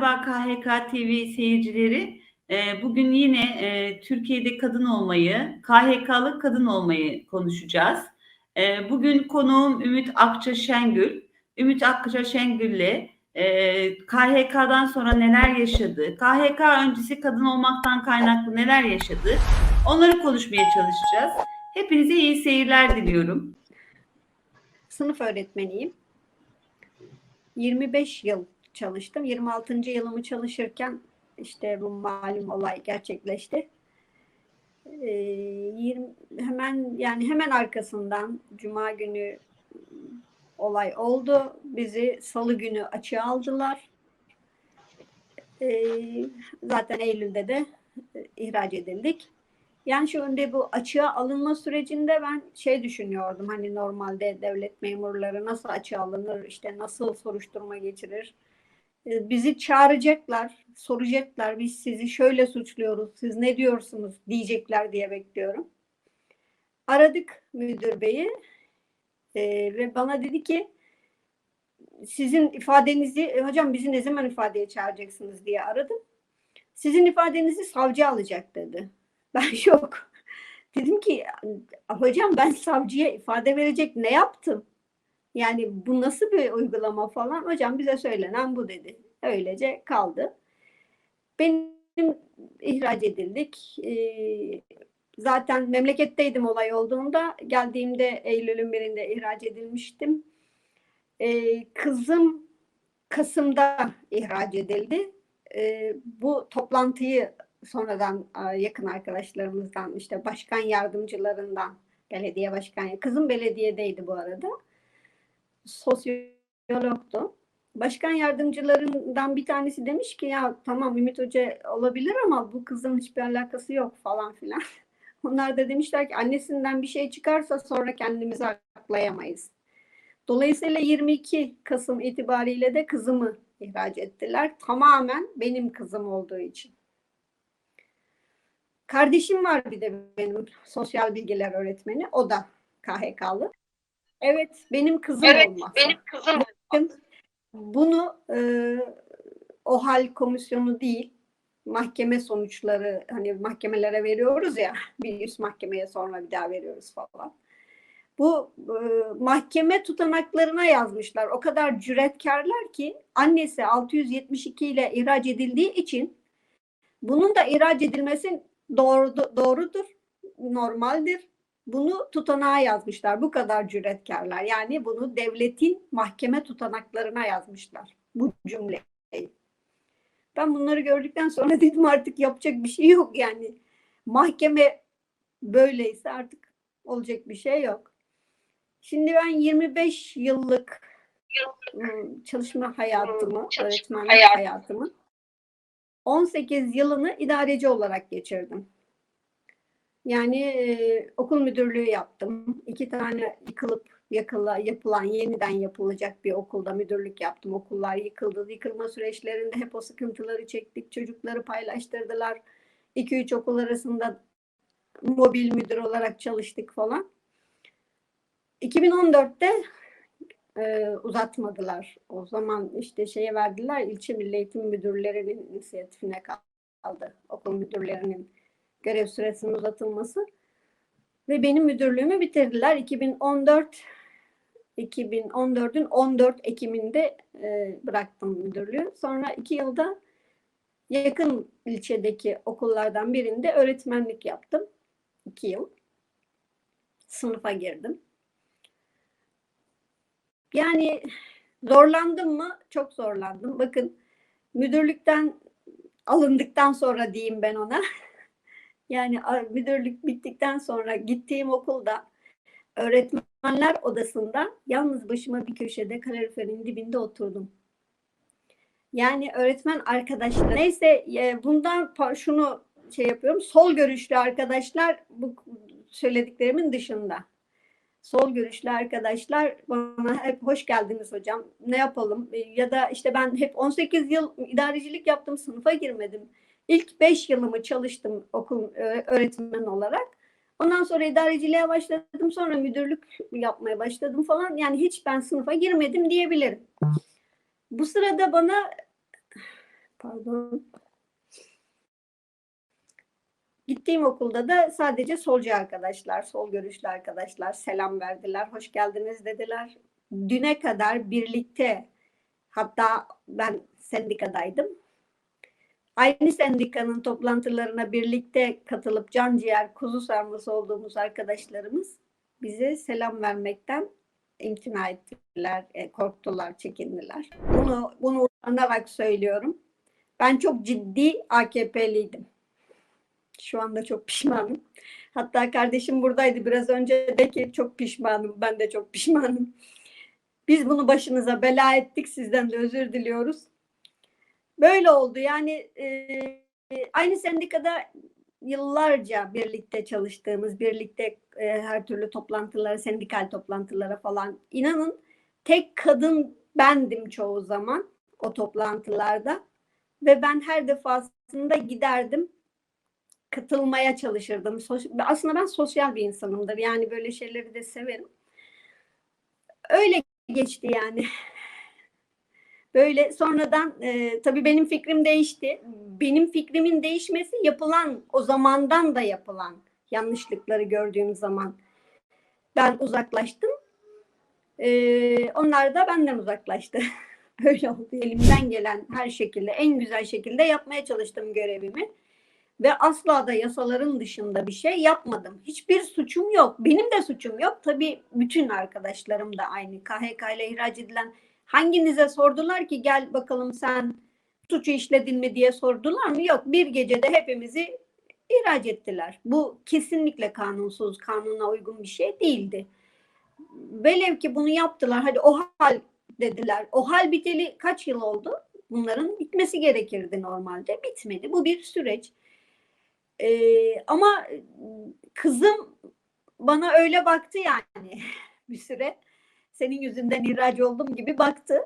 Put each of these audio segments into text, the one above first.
Merhaba KHK TV seyircileri. Ee, Bugün yine e, Türkiye'de kadın olmayı, KHK'lı kadın olmayı konuşacağız. Ee, Bugün konuğum Ümit Akça Şengül. Ümit Akça Şengül'le e, KHK'dan sonra neler yaşadı, KHK öncesi kadın olmaktan kaynaklı neler yaşadı, onları konuşmaya çalışacağız. Hepinize iyi seyirler diliyorum. sınıf öğretmeniyim. 25 yıl çalıştım. 26. yılımı çalışırken işte bu malum olay gerçekleşti. Ee, 20, hemen yani hemen arkasından Cuma günü olay oldu. Bizi Salı günü açığa aldılar. Ee, zaten Eylül'de de e, ihraç edildik. Yani şu önde bu açığa alınma sürecinde ben şey düşünüyordum hani normalde devlet memurları nasıl açığa alınır işte nasıl soruşturma geçirir. Ee, Bizi çağıracaklar, soracaklar biz sizi şöyle suçluyoruz, siz ne diyorsunuz diyecekler diye bekliyorum. Aradık müdür beyi ee, ve bana dedi ki sizin ifadenizi "E, hocam bizi ne zaman ifadeye çağıracaksınız diye aradım. Sizin ifadenizi savcı alacak dedi. Ben şok. Dedim ki hocam ben savcıya ifade verecek ne yaptım? Yani bu nasıl bir uygulama falan? Hocam bize söylenen bu dedi. Öylece kaldı. Benim ihraç edildik. Ee, zaten memleketteydim olay olduğunda. Geldiğimde Eylül'ün birinde ihraç edilmiştim. Ee, kızım Kasım'da ihraç edildi. Ee, bu toplantıyı sonradan e, yakın arkadaşlarımızdan işte başkan yardımcılarından belediye başkan kızım belediyedeydi bu arada sosyologtu. Başkan yardımcılarından bir tanesi demiş ki ya tamam Ümit Hoca olabilir ama bu kızın hiçbir alakası yok falan filan. Onlar da demişler ki annesinden bir şey çıkarsa sonra kendimizi aklayamayız. Dolayısıyla 22 Kasım itibariyle de kızımı ihraç ettiler. Tamamen benim kızım olduğu için. Kardeşim var bir de benim sosyal bilgiler öğretmeni. O da KHK'lı. Evet benim kızım Evet, olması. benim kızım. Bakın, Bunu e, OHAL komisyonu değil, mahkeme sonuçları hani mahkemelere veriyoruz ya bir üst mahkemeye sonra bir daha veriyoruz falan. Bu e, mahkeme tutanaklarına yazmışlar. O kadar cüretkarlar ki annesi 672 ile ihraç edildiği için bunun da ihraç edilmesi doğru, doğrudur, normaldir. Bunu tutanağa yazmışlar. Bu kadar cüretkarlar. Yani bunu devletin mahkeme tutanaklarına yazmışlar. Bu cümleyi. Ben bunları gördükten sonra dedim artık yapacak bir şey yok yani. Mahkeme böyleyse artık olacak bir şey yok. Şimdi ben 25 yıllık ım, çalışma hayatımı, Çalışma öğretmenlik hayatı. hayatımı 18 yılını idareci olarak geçirdim. Yani e, okul müdürlüğü yaptım. İki tane yıkılıp yakıla, yapılan, yeniden yapılacak bir okulda müdürlük yaptım. Okullar yıkıldı. Yıkılma süreçlerinde hep o sıkıntıları çektik. Çocukları paylaştırdılar. 2-3 okul arasında mobil müdür olarak çalıştık falan. 2014'te e, uzatmadılar. O zaman işte şeye verdiler, ilçe milli eğitim müdürlerinin inisiyatifine kaldı. Okul müdürlerinin görev süresinin uzatılması. Ve benim müdürlüğümü bitirdiler. 2014 2014'ün 14 Ekim'inde e, bıraktım müdürlüğü. Sonra iki yılda yakın ilçedeki okullardan birinde öğretmenlik yaptım. İki yıl. Sınıfa girdim. Yani zorlandım mı? Çok zorlandım. Bakın müdürlükten alındıktan sonra diyeyim ben ona. Yani müdürlük bittikten sonra gittiğim okulda öğretmenler odasında yalnız başıma bir köşede kaloriferin dibinde oturdum. Yani öğretmen arkadaşlar neyse e, bundan şunu şey yapıyorum. Sol görüşlü arkadaşlar bu söylediklerimin dışında. Sol görüşlü arkadaşlar bana hep hoş geldiniz hocam. Ne yapalım? E, Ya da işte ben hep 18 yıl idarecilik yaptım, sınıfa girmedim. İlk 5 yılımı çalıştım okul ö- öğretmen olarak. Ondan sonra idareciliğe başladım. Sonra müdürlük yapmaya başladım falan. Yani hiç ben sınıfa girmedim diyebilirim. Bu sırada bana Pardon. Gittiğim okulda da sadece solcu arkadaşlar, sol görüşlü arkadaşlar selam verdiler, hoş geldiniz dediler. Düne kadar birlikte, hatta ben sendikadaydım. Aynı sendikanın toplantılarına birlikte katılıp can ciğer kuzu sarması olduğumuz arkadaşlarımız bize selam vermekten imtina ettiler, e, korktular, çekindiler. Bunu, bunu utanarak söylüyorum. Ben çok ciddi AKP'liydim. Şu anda çok pişmanım. Hatta kardeşim buradaydı biraz önce de ki çok pişmanım. Ben de çok pişmanım. Biz bunu başınıza bela ettik. Sizden de özür diliyoruz. Böyle oldu. Yani e, aynı sendikada yıllarca birlikte çalıştığımız, birlikte e, her türlü toplantılara, sendikal toplantılara falan inanın tek kadın bendim çoğu zaman o toplantılarda ve ben her defasında giderdim katılmaya çalışırdım. Aslında ben sosyal bir insanımdır. Yani böyle şeyleri de severim. Öyle geçti yani. Böyle sonradan e, tabii benim fikrim değişti. Benim fikrimin değişmesi yapılan o zamandan da yapılan yanlışlıkları gördüğüm zaman ben uzaklaştım. E, onlar da benden uzaklaştı. Öyle oldu. Elimden gelen her şekilde en güzel şekilde yapmaya çalıştım görevimi ve asla da yasaların dışında bir şey yapmadım. Hiçbir suçum yok. Benim de suçum yok. Tabii bütün arkadaşlarım da aynı. KHK ile ihraç edilen hanginize sordular ki gel bakalım sen suçu işledin mi diye sordular mı? Yok. Bir gecede hepimizi ihraç ettiler. Bu kesinlikle kanunsuz, kanuna uygun bir şey değildi. Velev ki bunu yaptılar. Hadi o hal dediler. O hal biteli kaç yıl oldu? Bunların bitmesi gerekirdi normalde. Bitmedi. Bu bir süreç. Ee, ama kızım bana öyle baktı yani bir süre. Senin yüzünden ihraç oldum gibi baktı.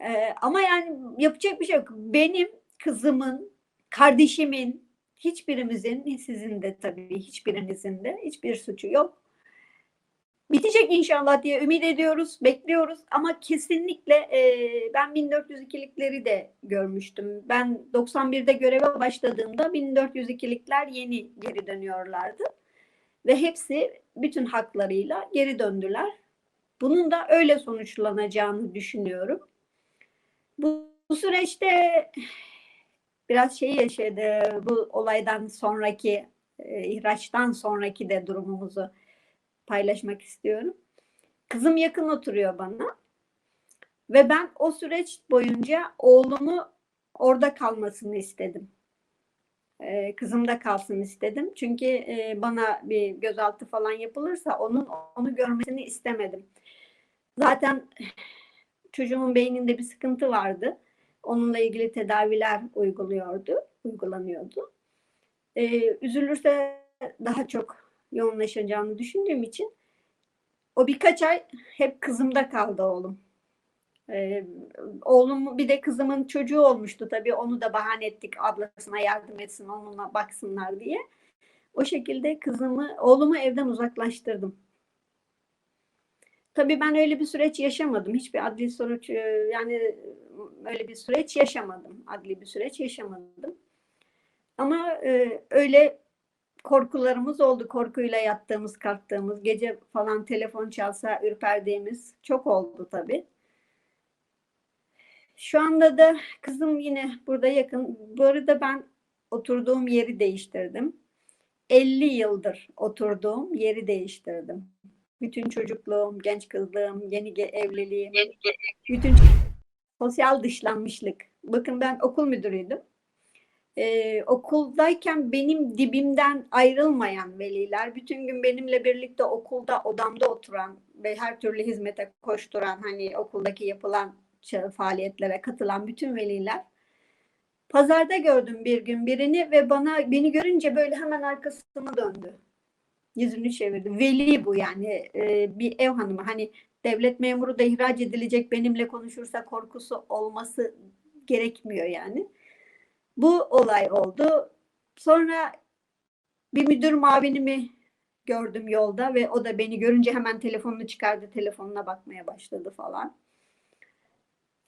Ee, ama yani yapacak bir şey yok. Benim kızımın, kardeşimin, hiçbirimizin, sizin de tabii hiçbirinizin de hiçbir suçu yok. Bitecek inşallah diye ümit ediyoruz, bekliyoruz ama kesinlikle e, ben 1402'likleri de görmüştüm. Ben 91'de göreve başladığımda 1402'likler yeni geri dönüyorlardı. Ve hepsi bütün haklarıyla geri döndüler. Bunun da öyle sonuçlanacağını düşünüyorum. Bu, bu süreçte biraz şey yaşadı, bu olaydan sonraki, e, ihraçtan sonraki de durumumuzu paylaşmak istiyorum. Kızım yakın oturuyor bana. Ve ben o süreç boyunca oğlumu orada kalmasını istedim. Ee, kızım da kalsın istedim. Çünkü e, bana bir gözaltı falan yapılırsa onun onu görmesini istemedim. Zaten çocuğumun beyninde bir sıkıntı vardı. Onunla ilgili tedaviler uyguluyordu, uygulanıyordu. Ee, üzülürse daha çok yoğunlaşacağını düşündüğüm için o birkaç ay hep kızımda kaldı oğlum. Ee, oğlum bir de kızımın çocuğu olmuştu tabii onu da bahane ettik ablasına yardım etsin onunla baksınlar diye. O şekilde kızımı oğlumu evden uzaklaştırdım. Tabii ben öyle bir süreç yaşamadım. Hiçbir adli sonuç yani öyle bir süreç yaşamadım. Adli bir süreç yaşamadım. Ama e, öyle korkularımız oldu. Korkuyla yattığımız, kalktığımız, gece falan telefon çalsa ürperdiğimiz çok oldu tabii. Şu anda da kızım yine burada yakın. Bu arada ben oturduğum yeri değiştirdim. 50 yıldır oturduğum yeri değiştirdim. Bütün çocukluğum, genç kızlığım, yeni evliliğim, bütün sosyal dışlanmışlık. Bakın ben okul müdürüydüm ee, okuldayken benim dibimden ayrılmayan veliler, bütün gün benimle birlikte okulda odamda oturan ve her türlü hizmete koşturan hani okuldaki yapılan faaliyetlere katılan bütün veliler pazarda gördüm bir gün birini ve bana beni görünce böyle hemen arkasına döndü. Yüzünü çevirdi. Veli bu yani e, bir ev hanımı hani devlet memuru da ihraç edilecek benimle konuşursa korkusu olması gerekmiyor yani. Bu olay oldu. Sonra bir müdür muavinimi gördüm yolda ve o da beni görünce hemen telefonunu çıkardı, telefonuna bakmaya başladı falan.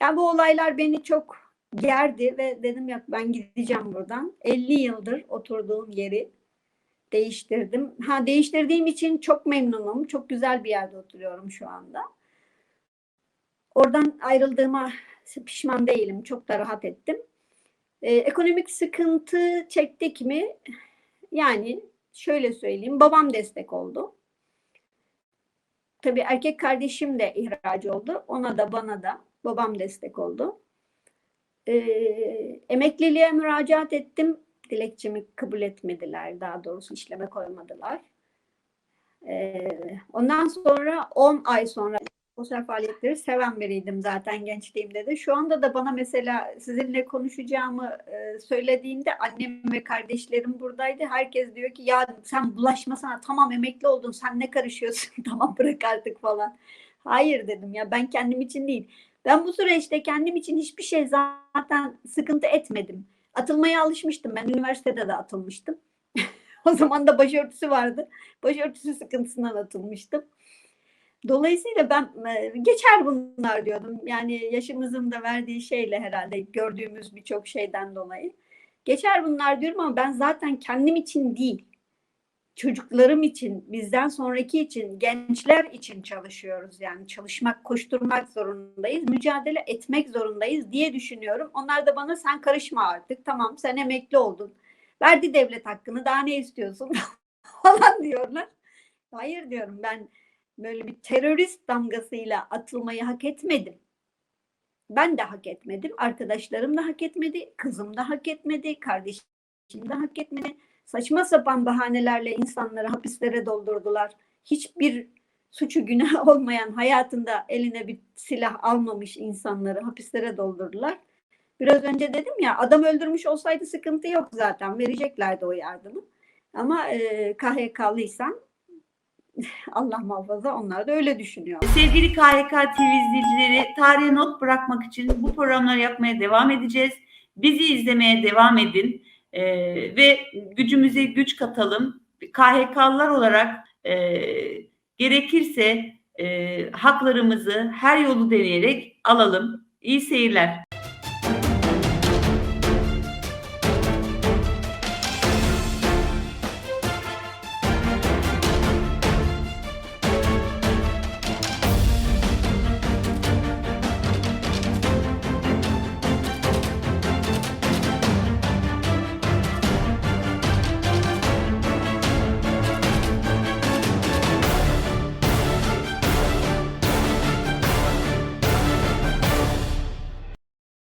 Yani bu olaylar beni çok gerdi ve dedim yok ben gideceğim buradan. 50 yıldır oturduğum yeri değiştirdim. Ha değiştirdiğim için çok memnunum. Çok güzel bir yerde oturuyorum şu anda. Oradan ayrıldığıma pişman değilim. Çok da rahat ettim. Ee, ekonomik sıkıntı çektik mi? Yani şöyle söyleyeyim. Babam destek oldu. Tabii erkek kardeşim de ihraç oldu. Ona da bana da babam destek oldu. Ee, emekliliğe müracaat ettim. Dilekçemi kabul etmediler. Daha doğrusu işleme koymadılar. Ee, ondan sonra 10 ay sonra sosyal faaliyetleri seven biriydim zaten gençliğimde de. Şu anda da bana mesela sizinle konuşacağımı e, söylediğimde annem ve kardeşlerim buradaydı. Herkes diyor ki ya sen bulaşmasana tamam emekli oldun sen ne karışıyorsun tamam bırak artık falan. Hayır dedim ya ben kendim için değil. Ben bu süreçte kendim için hiçbir şey zaten sıkıntı etmedim. Atılmaya alışmıştım. Ben üniversitede de atılmıştım. o zaman da başörtüsü vardı. Başörtüsü sıkıntısından atılmıştım. Dolayısıyla ben e, geçer bunlar diyordum. Yani yaşımızın da verdiği şeyle herhalde gördüğümüz birçok şeyden dolayı. Geçer bunlar diyorum ama ben zaten kendim için değil. Çocuklarım için, bizden sonraki için, gençler için çalışıyoruz. Yani çalışmak, koşturmak zorundayız, mücadele etmek zorundayız diye düşünüyorum. Onlar da bana sen karışma artık. Tamam sen emekli oldun. Verdi devlet hakkını daha ne istiyorsun falan diyorlar. Hayır diyorum ben böyle bir terörist damgasıyla atılmayı hak etmedim. Ben de hak etmedim. Arkadaşlarım da hak etmedi. Kızım da hak etmedi. Kardeşim de hak etmedi. Saçma sapan bahanelerle insanları hapislere doldurdular. Hiçbir suçu günah olmayan hayatında eline bir silah almamış insanları hapislere doldurdular. Biraz önce dedim ya adam öldürmüş olsaydı sıkıntı yok zaten vereceklerdi o yardımı. Ama e, KHK'lıysan Allah muhafaza onlar da öyle düşünüyor. Sevgili KHK TV izleyicileri, tarihe not bırakmak için bu programları yapmaya devam edeceğiz. Bizi izlemeye devam edin Ee, ve gücümüze güç katalım. KHK'lılar olarak e, gerekirse e, haklarımızı her yolu deneyerek alalım. İyi seyirler.